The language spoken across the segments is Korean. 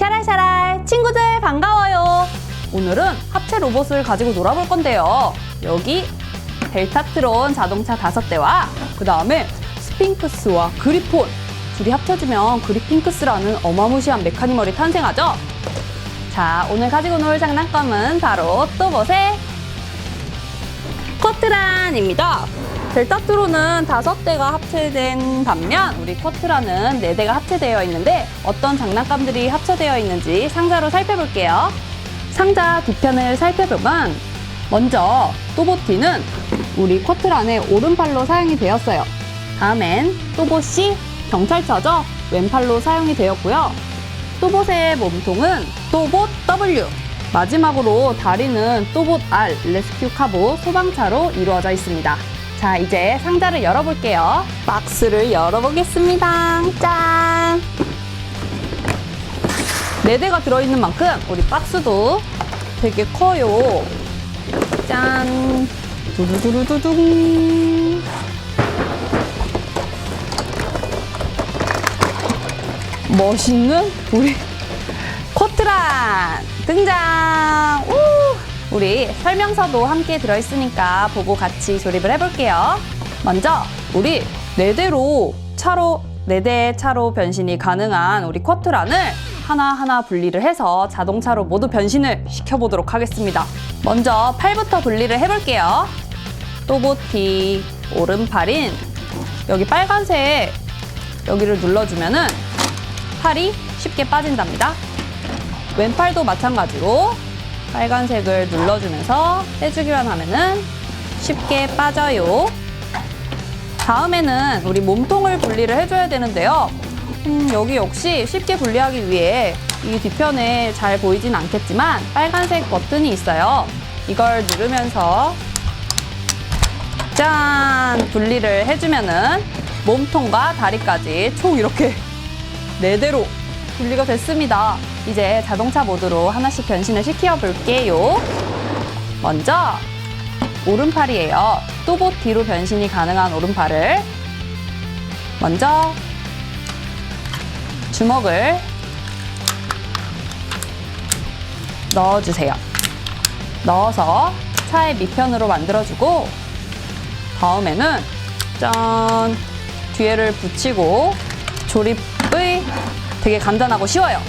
샤랄샤랄 친구들 반가워요. 오늘은 합체 로봇을 가지고 놀아볼 건데요. 여기 델타트론 자동차 다섯 대와 그 다음에 스핑크스와 그리폰 둘이 합쳐지면 그리핑크스라는 어마무시한 메카니멀이 탄생하죠. 자, 오늘 가지고 놀 장난감은 바로 또봇의 쿼트란입니다. 델타트로는 다섯 대가 합체된 반면 우리 쿼트란은 네 대가 합체되어 있는데 어떤 장난감들이 합체되어 있는지 상자로 살펴볼게요. 상자 뒤편을 살펴보면 먼저 또보티는 우리 쿼트란의 오른팔로 사용이 되었어요. 다음엔 또봇이 경찰차죠. 왼팔로 사용이 되었고요. 또봇의 몸통은 또봇 W. 마지막으로 다리는 또봇 R 레스큐 카보 소방차로 이루어져 있습니다. 자, 이제 상자를 열어볼게요. 박스를 열어보겠습니다. 짠! 네 대가 들어있는 만큼 우리 박스도 되게 커요. 짠! 두두두두두둥. 멋있는 우리 코트란 등장! 우! 우리 설명서도 함께 들어있으니까 보고 같이 조립을 해볼게요. 먼저 우리 네 대로 차로 네 대의 차로 변신이 가능한 우리 쿼트란을 하나하나 분리를 해서 자동차로 모두 변신을 시켜보도록 하겠습니다. 먼저 팔부터 분리를 해볼게요. 또보티 오른팔인 여기 빨간색 여기를 눌러주면은 팔이 쉽게 빠진답니다. 왼팔도 마찬가지로 빨간색을 눌러주면서 떼주기만 하면은 쉽게 빠져요. 다음에는 우리 몸통을 분리를 해줘야 되는데요. 음, 여기 역시 쉽게 분리하기 위해 이 뒤편에 잘 보이진 않겠지만 빨간색 버튼이 있어요. 이걸 누르면서 짠! 분리를 해주면은 몸통과 다리까지 총 이렇게 네 대로 분리가 됐습니다. 이제 자동차 모드로 하나씩 변신을 시켜 볼게요. 먼저 오른팔이에요. 또봇 뒤로 변신이 가능한 오른팔을 먼저 주먹을 넣어주세요. 넣어서 차의 밑편으로 만들어주고 다음에는 짠 뒤에를 붙이고 조립의 되게 간단하고 쉬워요.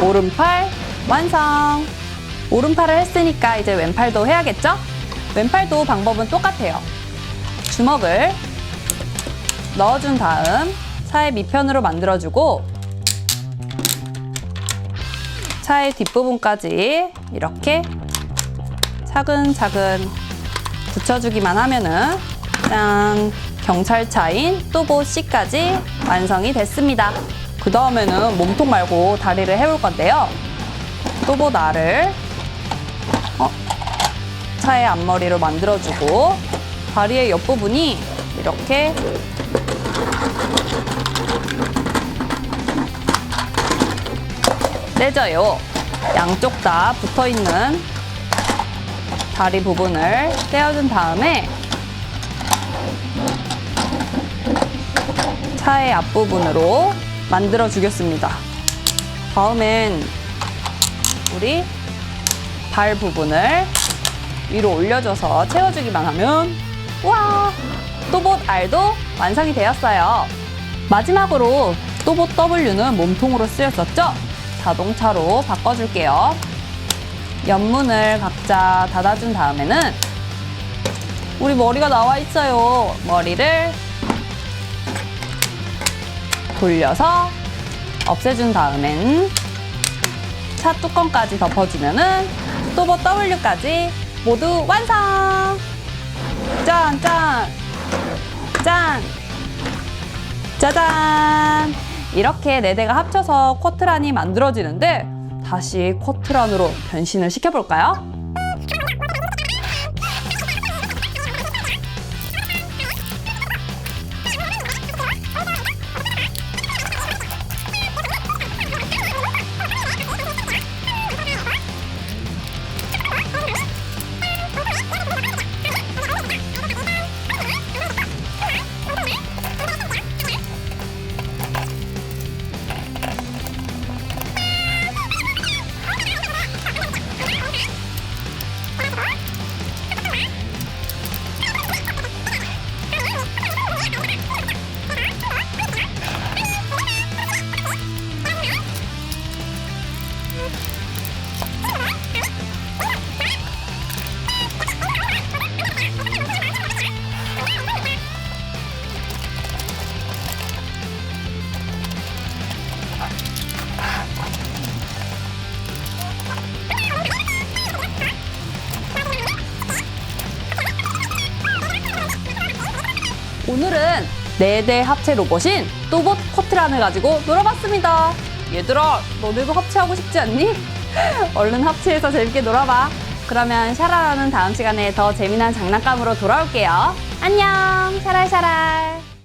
오른팔 완성. 오른팔을 했으니까 이제 왼팔도 해야겠죠? 왼팔도 방법은 똑같아요. 주먹을 넣어준 다음 차의 밑편으로 만들어주고 차의 뒷부분까지 이렇게 차근차근 붙여주기만 하면은 짠 경찰차인 또보 C까지 완성이 됐습니다. 그 다음에는 몸통 말고 다리를 해볼 건데요. 또보 나를 어, 차의 앞머리로 만들어주고 다리의 옆부분이 이렇게 떼져요. 양쪽 다 붙어있는 다리 부분을 떼어준 다음에 차의 앞부분으로 만들어 주겠습니다. 다음엔 우리 발 부분을 위로 올려줘서 채워주기만 하면 와 또봇 R도 완성이 되었어요. 마지막으로 또봇 W는 몸통으로 쓰였었죠? 자동차로 바꿔줄게요. 옆문을 각자 닫아준 다음에는 우리 머리가 나와 있어요. 머리를 돌려서 없애준 다음엔 차 뚜껑까지 덮어주면은 또봇 W까지 모두 완성! 짠, 짠! 짠! 짜잔! 이렇게 네 대가 합쳐서 쿼트란이 만들어지는데 다시 쿼트란으로 변신을 시켜볼까요? 오늘은 4대 합체 로봇인 또봇 커트란을 가지고 놀아봤습니다. 얘들아, 너네도 합체하고 싶지 않니? 얼른 합체해서 재밌게 놀아봐. 그러면 샤라라는 다음 시간에 더 재미난 장난감으로 돌아올게요. 안녕, 샤랄샤랄.